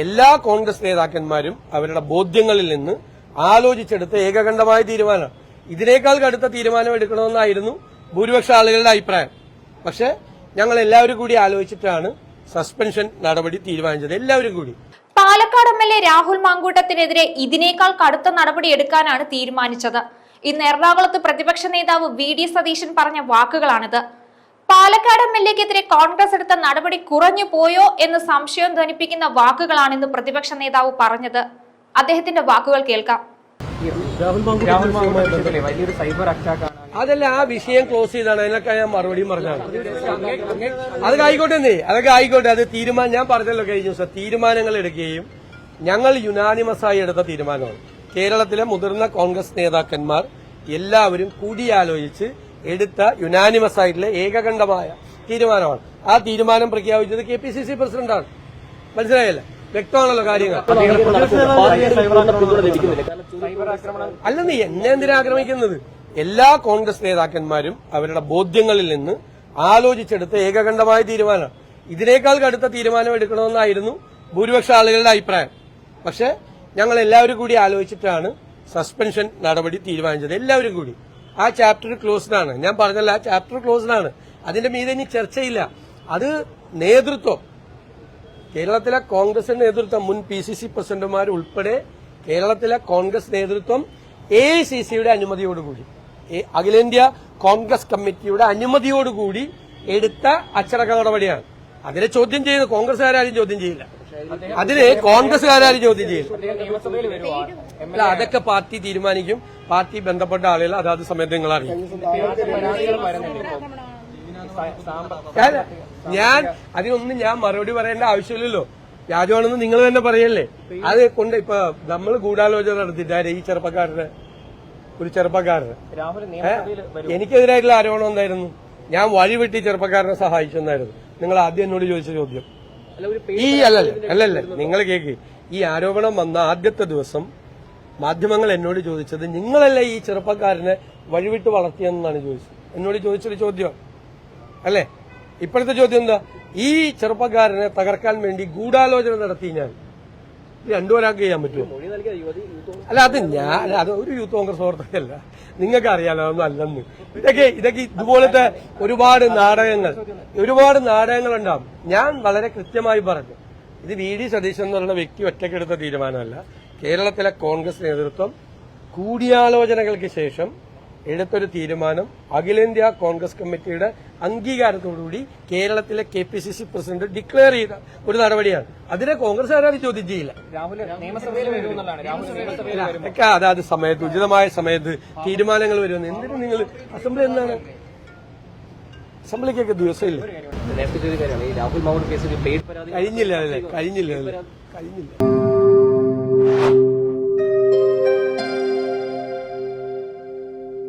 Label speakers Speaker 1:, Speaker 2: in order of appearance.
Speaker 1: എല്ലാ കോൺഗ്രസ് നേതാക്കന്മാരും അവരുടെ ബോധ്യങ്ങളിൽ നിന്ന് ആലോചിച്ചെടുത്ത ഏകകണ്ഠമായ തീരുമാനമാണ് ഇതിനേക്കാൾ കടുത്ത തീരുമാനം എടുക്കണമെന്നായിരുന്നു ഭൂരിപക്ഷ ആളുകളുടെ അഭിപ്രായം. പക്ഷെ ഞങ്ങൾ എല്ലാവരും കൂടി ആലോചിച്ചിട്ടാണ് സസ്പെൻഷൻ നടപടി തീരുമാനിച്ചത്. എല്ലാവരും കൂടി.
Speaker 2: Palakkad M L A Rahul മാങ്കൂട്ടത്തിനെതിരെ ഇതിനേക്കാൾ കടുത്ത നടപടി എടുക്കാനാണ് തീരുമാനിച്ചത്. ഇന്ന് എറണാകുളത്ത് പ്രതിപക്ഷ നേതാവ് വി ഡി സതീശൻ പറഞ്ഞ വാക്കുകളാണിത്. പാലക്കാട് എം എൽ എക്കെതിരെ കോൺഗ്രസ് എടുത്ത നടപടി കുറഞ്ഞു പോയോ എന്ന് സംശയം ധ്വനിപ്പിക്കുന്ന വാക്കുകളാണിന്ന് പ്രതിപക്ഷ നേതാവ് പറഞ്ഞത്. അദ്ദേഹത്തിന്റെ വാക്കുകൾ കേൾക്കാം.
Speaker 3: രാഹുൽ മാങ്കുട്ടി വിഷയത്തിലെ വലിയൊരു സൈബർ അറ്റാക്ക് ആണ്
Speaker 1: അതല്ല ആ വിഷയം ക്ലോസ് ചെയ്താണ്. അതിനൊക്കെ ഞാൻ മറുപടിയും പറഞ്ഞാണ് അതൊക്കെ ആയിക്കോട്ടെ നീ അതൊക്കെ ആയിക്കോട്ടെ. അത് തീരുമാനം ഞാൻ പറഞ്ഞല്ലോ കഴിഞ്ഞ ദിവസം. തീരുമാനങ്ങൾ എടുക്കുകയും ഞങ്ങൾ യുനാനിമസായി എടുത്ത തീരുമാനമാണ്. കേരളത്തിലെ മുതിർന്ന കോൺഗ്രസ് നേതാക്കന്മാർ എല്ലാവരും കൂടിയാലോചിച്ച് എടുത്ത യുനാനിമസ് ആയിട്ടുള്ള ഏകകണ്ഠമായ തീരുമാനമാണ്. ആ തീരുമാനം പ്രഖ്യാപിച്ചത് കെ പി സി സി പ്രസിഡന്റാണ്. മനസ്സിലായല്ലേ? വ്യക്തമാണല്ലോ കാര്യങ്ങൾ. അല്ലെന്ന് എന്നെ എന്തിനാ ആക്രമിക്കുന്നത്? എല്ലാ കോൺഗ്രസ് നേതാക്കന്മാരും അവരുടെ ബോധ്യങ്ങളിൽ നിന്ന് ആലോചിച്ചെടുത്ത ഏകകണ്ഠമായ തീരുമാനമാണ്. ഇതിനേക്കാൾ കടുത്ത തീരുമാനം എടുക്കണമെന്നായിരുന്നു ഭൂരിപക്ഷ ആളുകളുടെ അഭിപ്രായം. പക്ഷെ ഞങ്ങൾ എല്ലാവരും കൂടി ആലോചിച്ചിട്ടാണ് സസ്പെൻഷൻ നടപടി തീരുമാനിച്ചത്. എല്ലാവരും കൂടി. ആ ചാപ്റ്റർ ക്ലോസ്ഡ് ആണ് ഞാൻ പറഞ്ഞല്ലോ ആ ചാപ്റ്റർ ക്ലോസ്ഡ് ആണ് അതിന്റെ മീതെ ഇനി ചർച്ചയില്ല. അത് നേതൃത്വം കേരളത്തിലെ കോൺഗ്രസിന്റെ നേതൃത്വം മുൻ പി സി സി പ്രസിഡന്റുമാർ ഉൾപ്പെടെ കേരളത്തിലെ കോൺഗ്രസ് നേതൃത്വം എ സി സിയുടെ അനുമതിയോടുകൂടി അഖിലേന്ത്യാ കോൺഗ്രസ് കമ്മിറ്റിയുടെ അനുമതിയോടുകൂടി എടുത്ത അച്ചടക്ക നടപടിയാണ്. അതിനെ ചോദ്യം ചെയ്യുന്നത് കോൺഗ്രസ്സുകാരും ചോദ്യം ചെയ്യില്ല. അതിന് കോൺഗ്രസ്സുകാരും ചോദ്യം
Speaker 3: ചെയ്യും.
Speaker 1: അല്ല അതൊക്കെ പാർട്ടി തീരുമാനിക്കും. പാർട്ടി ബന്ധപ്പെട്ട ആളുകൾ അതാത് സമയത്ത് നിങ്ങൾ അറിയും ഞാൻ അതിനൊന്നും ഞാൻ മറുപടി പറയേണ്ട ആവശ്യമില്ലല്ലോ. വ്യാജമാണെന്ന് നിങ്ങൾ തന്നെ പറയല്ലേ? അത് കൊണ്ട് ഇപ്പൊ നമ്മൾ ഗൂഢാലോചന നടത്തിയിട്ട് ഈ ചെറുപ്പക്കാരന്. ഒരു ചെറുപ്പക്കാരന്. എനിക്കെതിരായിട്ടുള്ള ആരോപണം എന്തായിരുന്നു? ഞാൻ വഴിവെട്ടി ചെറുപ്പക്കാരനെ സഹായിച്ചെന്നായിരുന്നു. നിങ്ങൾ ആദ്യം എന്നോട് ചോദിച്ച ചോദ്യം. ഈ അല്ലല്ല അല്ലല്ല. നിങ്ങൾ കേക്ക്. ഈ ആരോപണം വന്ന ആദ്യത്തെ ദിവസം മാധ്യമങ്ങൾ എന്നോട് ചോദിച്ചത് നിങ്ങളല്ലേ ഈ ചെറുപ്പക്കാരനെ വഴിവിട്ട് വളർത്തിയെന്നാണ് ചോദിച്ചത്. എന്നോട് ചോദിച്ചൊരു ചോദ്യം. അല്ലേ? ഇപ്പോഴത്തെ ചോദ്യം എന്താ? ഈ ചെറുപ്പക്കാരനെ തകർക്കാൻ വേണ്ടി ഗൂഢാലോചന നടത്തി ഞാൻ ഇത് രണ്ടു ഒരാൾക്ക് ചെയ്യാൻ പറ്റുമോ അല്ല അത് ഞാൻ അല്ല, അത് ഒരു യൂത്ത് കോൺഗ്രസ് പ്രവർത്തകയല്ല നിങ്ങൾക്ക് അറിയാലോ അതൊന്നും അല്ലെന്ന്. ഇതൊക്കെ ഇതൊക്കെ ഇതുപോലത്തെ ഒരുപാട് നാടകങ്ങൾ ഒരുപാട് നാടകങ്ങൾ ഉണ്ടാവും ഞാൻ വളരെ കൃത്യമായി പറഞ്ഞു. ഇത് വി ഡി സതീശൻ എന്നുള്ള വ്യക്തി ഒറ്റക്കെടുത്ത തീരുമാനമല്ല. കേരളത്തിലെ കോൺഗ്രസ് നേതൃത്വം കൂടിയാലോചനകൾക്ക് ശേഷം എടുത്തൊരു തീരുമാനം അഖിലേന്ത്യാ കോൺഗ്രസ് കമ്മിറ്റിയുടെ അംഗീകാരത്തോടുകൂടി കേരളത്തിലെ K P C C president declare ചെയ്ത ഒരു നടപടിയാണ്. അതിനെ കോൺഗ്രസ് ആരാധി ചോദ്യം ചെയ്യില്ല. അതൊക്കെ അതാത് സമയത്ത് ഉചിതമായ സമയത്ത് തീരുമാനങ്ങൾ വരുമെന്ന് എന്തിനു നിങ്ങൾ അസംബ്ലി എന്താണ്? അസംബ്ലിക്കൊക്കെ ദിവസമില്ല? കഴിഞ്ഞില്ല അല്ലേ? കഴിഞ്ഞില്ല കഴിഞ്ഞില്ല.